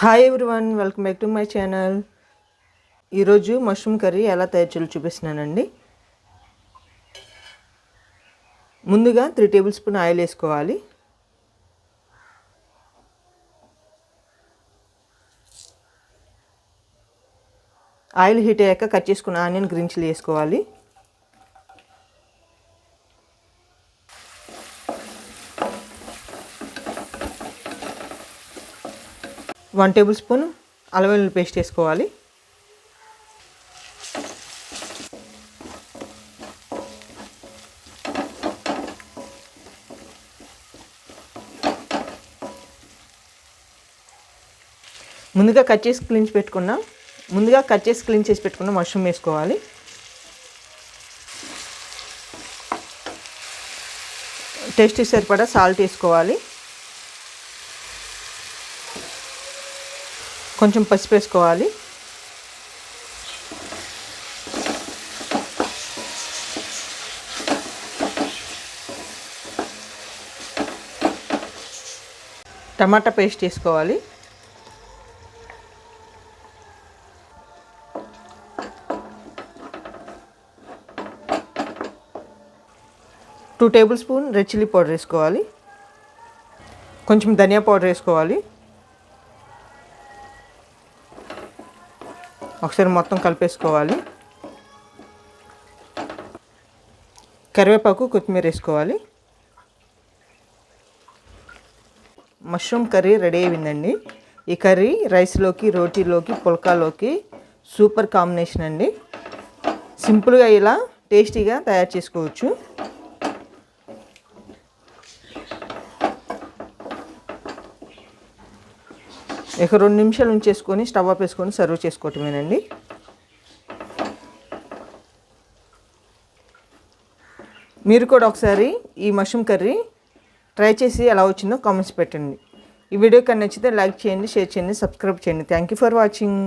Hi everyone welcome back to my channel ఈరోజు mushroom curry ఎలా తయారు చేయాలో చూపిస్తున్నానండి. ముందుగా త్రీ టేబుల్ స్పూన్ ఆయిల్ వేసుకోవాలి. ఆయిల్ హీట్ అయ్యాక కట్ చేసుకున్న ఆనియన్ గ్రీన్ చిల్లీ వేసుకోవాలి. వన్ టేబుల్ స్పూన్ అల్లం వెల్లుల్లి పేస్ట్ వేసుకోవాలి. ముందుగా కట్ చేసి క్లీన్ పెట్టుకున్న. ముందుగా కట్ చేసి క్లీన్ చేసి పెట్టుకున్న మష్రూమ్ వేసుకోవాలి. టేస్ట్ సరిపడా సాల్ట్ వేసుకోవాలి. కొంచెం పసుపు వేసుకోవాలి. టమాటా పేస్ట్ వేసుకోవాలి. Two tablespoon red chilli powder వేసుకోవాలి. కొంచెం ధనియా పౌడర్ వేసుకోవాలి. ఒకసారి మొత్తం కలిపేసుకోవాలి. కరివేపాకు కొత్తిమీర వేసుకోవాలి. మష్రూమ్ కర్రీ రెడీ అయిందండి. ఈ కర్రీ రైస్లోకి రోటీలోకి పుల్కాలోకి సూపర్ కాంబినేషన్ అండి. సింపుల్గా ఇలా టేస్టీగా తయారు చేసుకోవచ్చు. ఇక రెండు నిమిషాలు ఉంచేసుకొని స్టవ్ ఆఫ్ వేసుకొని సర్వ్ చేసుకోవటమేనండి. మీరు కూడా ఒకసారి ఈ మష్రూమ్ కర్రీ ట్రై చేసి ఎలా వచ్చిందో కామెంట్స్ పెట్టండి. ఈ వీడియో కన్నా నచ్చితే లైక్ చేయండి షేర్ చేయండి సబ్స్క్రైబ్ చేయండి. Thank you for watching